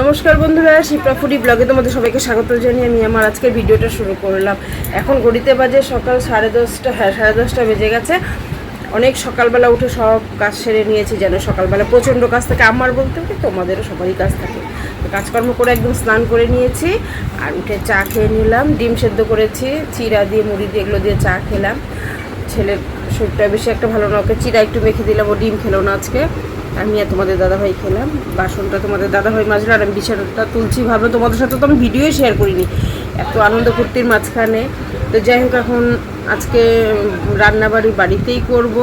নমস্কার বন্ধুরা, শিপ্রা ফুডি ব্লগে তোমাদের সবাইকে স্বাগত জানিয়ে আমি আমার আজকে ভিডিওটা শুরু করলাম। এখন ঘড়িতে বাজে সকাল সাড়ে দশটা হ্যাঁ সাড়ে দশটা বেজে গেছে। অনেক সকালবেলা উঠে সব কাজ সেরে নিয়েছি, যেন সকালবেলা প্রচণ্ড কাজ থাকে। আমার বলতে কি তোমাদেরও সবারই কাজ থাকে। তো কাজকর্ম করে একদম স্নান করে নিয়েছি আর উঠে চা খেয়ে নিলাম। ডিম সেদ্ধ করেছি, চিরা দিয়ে, মুড়ি দিয়ে, এগুলো দিয়ে চা খেলাম। ছেলের শরীরটা বেশি একটা ভালো না, ওকে চিরা একটু মেখে দিলাম, ও ডিম খেলো না আজকে। আমি আর তোমাদের দাদাভাই খেলাম, বাসনটা তোমাদের দাদাভাই মাজলো, আর আমি বিছানাটা তুলছি ভাবলাম তোমাদের সাথে তো আমি ভিডিওই শেয়ার করিনি। এত আনন্দ ফুর্তির মাঝখানে। তো যাই হোক, এখন আজকে রান্নাবাড়ি বাড়িতেই করব।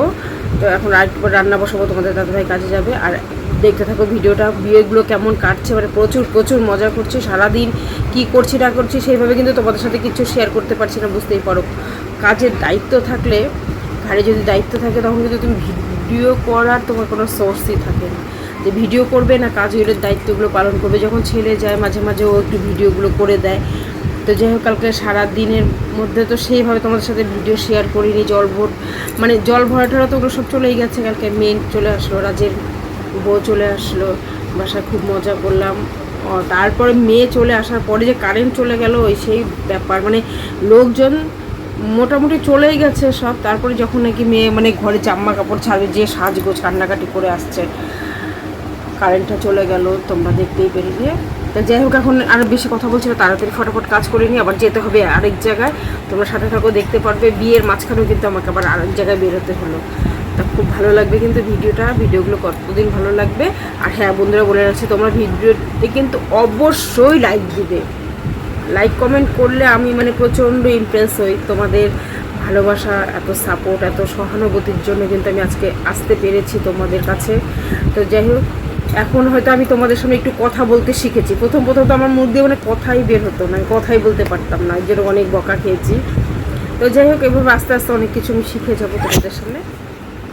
তো এখন আরেকবার রান্না বসাবো, তোমাদের দাদাভাই কাজে যাবে। আর দেখতে থাকো ভিডিওটা বিয়েগুলো কেমন কাটছে মানে প্রচুর প্রচুর মজা করছে। সারাদিন কি করছি, না করছি, সেইভাবে কিন্তু তোমাদের সাথে কিছু শেয়ার করতে পারছি না, বুঝতেই পারো। কাজের দায়িত্ব থাকলে, ঘাড়ে যদি দায়িত্ব থাকে, তখন কিন্তু তুমি ভিডিও করার তোমার কোনো সোর্সই থাকে না। যে ভিডিও করবে না কাজের দায়িত্বগুলো পালন করবে। যখন ছেলে যায়, মাঝে মাঝে ও একটু ভিডিওগুলো করে দেয়। তো যাই হোক, কালকে সারা দিনের মধ্যে তো সেইভাবে তোমাদের সাথে ভিডিও শেয়ার করিনি, জল ভর মানে জল ভরাটারা তো ওগুলো সব চলেই গেছে। কালকে মেন চলে আসলো, রাজের বউ চলে আসলো, বাসায় খুব মজা করলাম। তারপরে মেয়ে চলে আসার পরে যে কারেন্ট চলে গেল, ওই সেই ব্যাপার। মানে লোকজন মোটামুটি চলেই গেছে সব। তারপরে যখন নাকি মেয়ে মানে ঘরে জামা কাপড় ছাড়বে, যে সাজগোজ কান্নাকাটি করে আসছে, কারেন্টটা চলে গেল, তোমরা দেখতেই পেরিয়ে তা যাই হোক, এখন আরও বেশি কথা বলছি না, তাড়াতাড়ি ফটাফট কাজ করে নিয়ে আবার যেতে হবে আরেক জায়গায়। তোমরা সাথে থাকো, দেখতে পারবে, বিয়ের মাঝখানেও কিন্তু আমাকে আবার আরেক জায়গায় বেরোতে হলো। তা খুব ভালো লাগবে কিন্তু ভিডিওটা, ভিডিওগুলো কতদিন ভালো লাগবে। আর হ্যাঁ বন্ধুরা বলে রাখছি, তোমরা ভিডিওতে কিন্তু অবশ্যই লাইক দিবে। লাইক কমেন্ট করলে আমি মানে প্রচণ্ড ইমপ্রেস হই। তোমাদের ভালোবাসা, এত সাপোর্ট এত সহানুভূতির জন্য কিন্তু আমি আজকে আসতে পেরেছি তোমাদের কাছে। তো যাই হোক, এখন হয়তো আমি তোমাদের সঙ্গে একটু কথা বলতে শিখেছি। প্রথম প্রথম তো আমার মুখ দিয়ে মানে কথাই বের হতো না কথাই বলতে পারতাম না জন্য অনেক বকা খেয়েছি। তো যাই হোক, এভাবে আস্তে আস্তে অনেক কিছু আমি শিখে যাব তোমাদের সামনে।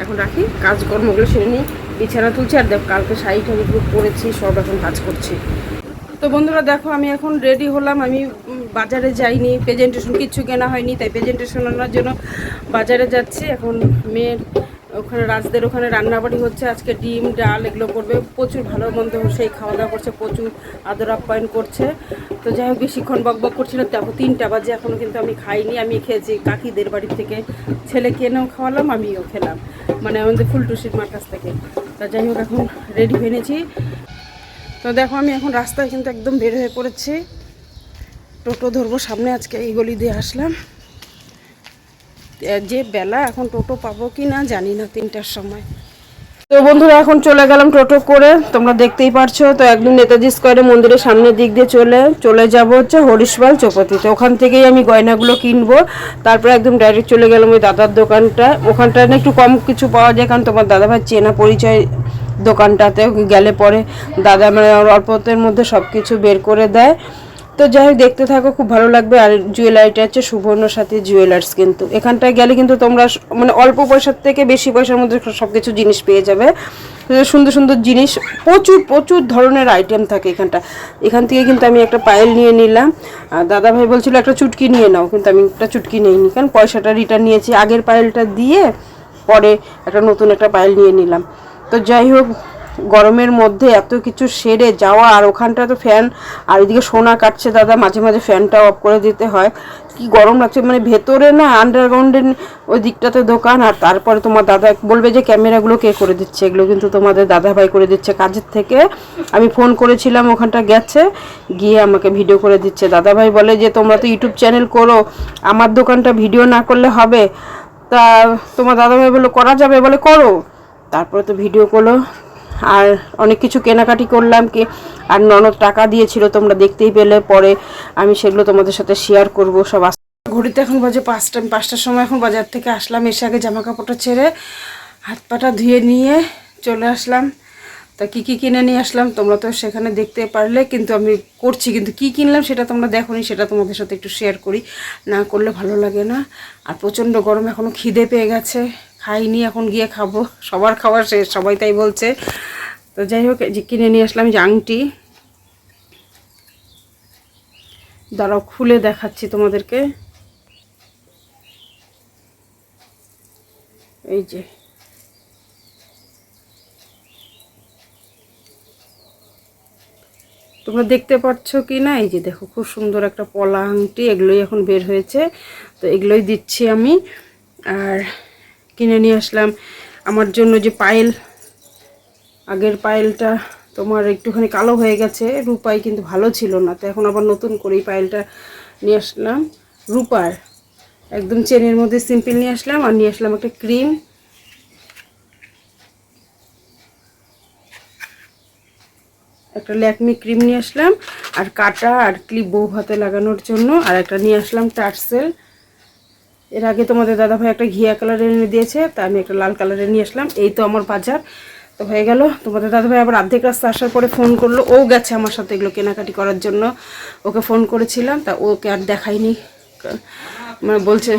এখন রাখি, কাজকর্মগুলো সেরে নিই। বিছানা তুলছি, আর দেখ, কালকে শাড়ি টাড়িগুলো পরেছি সব এখন কাজ করছি। তো বন্ধুরা দেখো, আমি এখন রেডি হলাম। আমি বাজারে যাইনি প্রেজেন্টেশন কিছু কেনা হয়নি, তাই প্রেজেন্টেশন আনার জন্য বাজারে যাচ্ছি। এখন মেয়ের ওখানে, রাজদের ওখানে রান্নাবাড়ি হচ্ছে। আজকে ডিম, ডাল এগুলো করবে। প্রচুর ভালো মন্দ সেই খাওয়া দাওয়া করছে, প্রচুর আদর আপ্যায়ন করছে। তো যাই হোক, বেশিক্ষণ বক বক করছিল। তারপর তিনটা বাজে এখনও কিন্তু আমি খাইনি। আমি খেয়েছি কাকিদের বাড়ি থেকে। ছেলে কেনেও খাওয়ালাম, আমিও খেলাম। মানে আমাদের ফুলটুসির মার কাছ থেকে। তা যাই হোক, এখন রেডি হয়েছি তো দেখো, আমি এখন রাস্তায় কিন্তু একদম বের হয়ে পড়েছি। টোটো ধরবো সামনে, আজকে এই গলি দিয়ে আসলাম। যে বেলা, এখন টোটো পাবো কি না জানি না তিনটার সময়। তো বন্ধুরা, এখন চলে গেলাম টোটো করে, তোমরা দেখতেই পারছ। তো একদম নেতাজি স্কোয়ারে মন্দিরের সামনের দিক দিয়ে চলে চলে যাব হচ্ছে হরিশবাল চৌপতিতে। ওখান থেকেই আমি গয়নাগুলো কিনবো। তারপরে একদম ডাইরেক্ট চলে গেলাম ওই দাদার দোকানটা। ওখানটায় না একটু কম কিছু পাওয়া যায়, কারণ তোমার দাদাভাই চেনা পরিচয় দোকানটাতে গেলে পরে দাদা মানে অল্পতের মধ্যে সব কিছু বের করে দেয়। তো যাই হোক, দেখতে থাকো, খুব ভালো লাগবে। আর জুয়েলারিটা হচ্ছে সুবর্ণ সাথী জুয়েলার্স কিন্তু। এখানটায় গেলে কিন্তু তোমরা মানে অল্প পয়সার থেকে বেশি পয়সার মধ্যে সব কিছু জিনিস পেয়ে যাবে। সুন্দর সুন্দর জিনিস, প্রচুর প্রচুর ধরনের আইটেম থাকে এখানটা। এখান থেকে কিন্তু আমি একটা পায়েল নিয়ে নিলাম। আর দাদা ভাই বলছিল, একটা চুটকি নিয়ে নাও। কিন্তু আমি একটা চুটকি নিইনি, কারণ পয়সাটা রিটার্ন নিয়েছি। আগের পায়েলটা দিয়ে পরে একটা নতুন একটা পায়েল নিয়ে নিলাম। তো যাই হোক, গরমের মধ্যে এত কিছু সেরে যাওয়া, আর ওখানটা তো ফ্যান আর এদিকে সোনা কাটছে দাদা, মাঝে মাঝে ফ্যানটা অফ করে দিতে হয়। কি গরম লাগছে মানে ভেতরে না আন্ডারগ্রাউন্ডের ওই দিকটাতে দোকান, আর তারপরে তোমার দাদা বলবে যে ক্যামেরাগুলো কে করে দিচ্ছে? এগুলো কিন্তু তোমাদের দাদা ভাই করে দিচ্ছে কাজের থেকে। আমি ফোন করেছিলাম, ওখানটা গেছে, গিয়ে আমাকে ভিডিও করে দিচ্ছে। দাদা ভাই বলে যে, তোমরা তো ইউটিউব চ্যানেল করো, আমার দোকানটা ভিডিও না করলে হবে। তা তোমার দাদা ভাই বলল, করা যাবে? বলে, করো। তারপরে তো ভিডিও করল আর অনেক কিছু কেনাকাটি করলাম কি, আর ননদ টাকা দিয়েছিল, তোমরা দেখতেই পেলে। পরে আমি সেগুলো তোমাদের সাথে শেয়ার করব, সব ঘড়িতে এখন বাজে পাঁচটা, পাঁচটার সময় এখন বাজার থেকে আসলাম, এসে আগে জামা কাপড়টা ছেড়ে হাত পাটা ধুয়ে নিয়ে চলে আসলাম। তা কী কী কিনে নিয়ে আসলাম, তোমরা তো সেখানে দেখতে পারলে, কিন্তু আমি করছি, কিন্তু কি কিনলাম সেটা তোমরা দেখোনি, সেটা তোমাদের সাথে একটু শেয়ার করি। না করলে ভালো লাগে না। আর প্রচণ্ড গরম এখনও খিদে পেয়ে গেছে। খাইনি, এখন গিয়ে খাব। সবার খাওয়া শেষ, সবাই তাই বলছে। তো যাই হোক যে কিনে নিয়ে আসলাম যে আংটি। দাঁড়াও, খুলে দেখাচ্ছি তোমাদেরকে। এই যে। তোমরা দেখতে পাচ্ছ কি না? এই যে দেখো, খুব সুন্দর একটা পলা আংটি, এগুলোই এখন বের হয়েছে। তো এগুলোই দিচ্ছি আমি। আর কিনে নিয়ে আসলাম। আমার জন্য যে পায়েল, আগের পায়েলটা তোমার একটুখানি কালো হয়ে গেছে, রূপাই কিন্তু ভালো ছিল না। তো এখন আবার নতুন করে এই পায়েলটা নিয়ে আসলাম। রূপার, একদম চেনের মধ্যে সিম্পল নিয়ে আসলাম আর নিয়ে আসলাম একটা ক্রিম। একটা ল্যাকমি ক্রিম নিয়ে আসলাম, আর কাটা আর ক্লিপ বউ হাতে লাগানোর জন্য, আর একটা নিয়ে আসলাম টার্সেল। এর আগে তোমাদের দাদাভাই একটা ঘিয়া কালারের এনে দিয়েছে, তা আমি একটা লাল কালারের নিয়ে আসলাম। এই তো আমার বাজার। তো হয়ে গেল। তোমাদের দাদাভাই আবার অর্ধেক রাস্তা আসার পরে ফোন করল। ও গেছে আমার সাথে এগুলো কেনাকাটি করার জন্য। ওকে ফোন করেছিলাম, তা ওকে আর দেখাইনি। মানে বলছে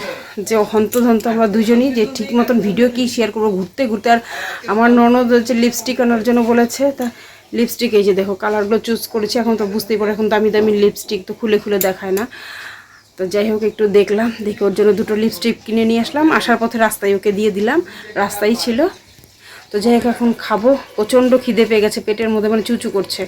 যে হন্তধন্ত আমরা দুজনই যে ঠিক মতন ভিডিও কি শেয়ার করব ঘুরতে ঘুরতে। আর আমার ননদ হচ্ছে লিপস্টিক আনার জন্য বলেছে। তা লিপস্টিক এই যে দেখো কালারগুলো চুজ করেছি, এখন তো বুঝতেই পারো, এখন দামি দামি লিপস্টিক তো খুলে খুলে দেখায় না। তো যাই হোক, একটু দেখলাম, দেখে ওর জন্য দুটো লিপস্টিক কিনে নিয়ে আসলাম। আসার পথে রাস্তায় ওকে দিয়ে দিলাম, রাস্তাই ছিল। তো যাই হোক, এখন খাব। প্রচণ্ড খিদে পেয়ে গেছে, পেটের মধ্যে মানে চুচু করছে।